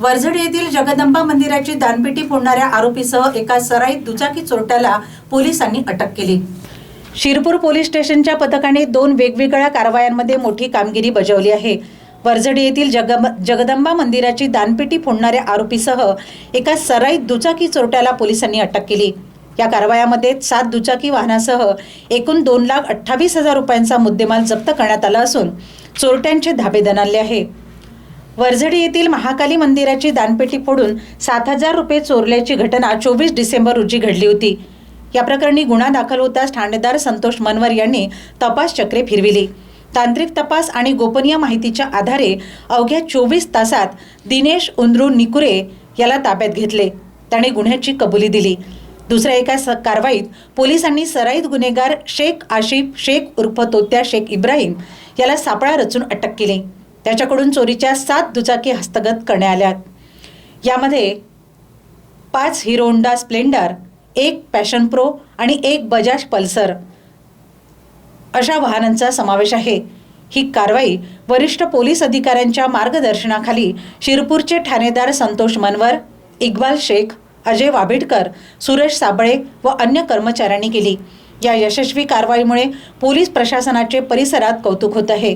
वरझड येथील जगदंबा मंदिराची दानपेटी फोडणाऱ्या आरोपीसह एका सराईत दुचाकी चोरट्याला पोलिसांनी अटक केली. शिरपूर पोलीस स्टेशनच्या पथकाने दोन वेगवेगळ्या कारवायांमध्ये मोठी कामगिरी बजावली आहे. वरझडी येथील जगम जगदंबा मंदिराची दानपेटी फोडणाऱ्या आरोपीसह एका सराईत दुचाकी चोरट्याला पोलिसांनी अटक केली. या कारवायामध्ये सात दुचाकी वाहनासह एकूण दोन लाख अठ्ठावीस हजार रुपयांचा मुद्देमाल जप्त करण्यात आला असून चोरट्यांचे धाबे दणाणले आहे. वरझडी येथील महाकाली मंदिराची दानपेटी फोडून सात हजार रुपये चोरल्याची घटना चोवीस डिसेंबर रोजी घडली होती. या प्रकरणी गुन्हा दाखल होताच ठाणेदार संतोष मनवर यांनी तपास चक्रे फिरविली. तांत्रिक तपास आणि गोपनीय माहितीच्या आधारे अवघ्या चोवीस तासात दिनेश उंद्रू निकुरे याला ताब्यात घेतले. त्याने गुन्ह्याची कबुली दिली. दुसऱ्या एका स कारवाईत पोलिसांनी सराईत गुन्हेगार शेख आशिफ शेख उर्फ तोत्या शेख इब्राहिम याला सापळा रचून अटक केली. त्याच्याकडून चोरीच्या सात दुचाकी हस्तगत करण्यात आल्या यामध्ये पाच हिरोंडा स्प्लेंडर एक पॅशन प्रो आणि एक बजाज पल्सर अशा वाहनांचा समावेश आहे. ही कारवाई वरिष्ठ पोलीस अधिकाऱ्यांच्या मार्गदर्शनाखाली शिरपूरचे ठाणेदार संतोष मनवर इक्बाल शेख अजय वाबेडकर सुरेश साबळे व अन्य कर्मचाऱ्यांनी केली. या यशस्वी कारवाईमुळे पोलीस प्रशासनाचे परिसरात कौतुक होत आहे.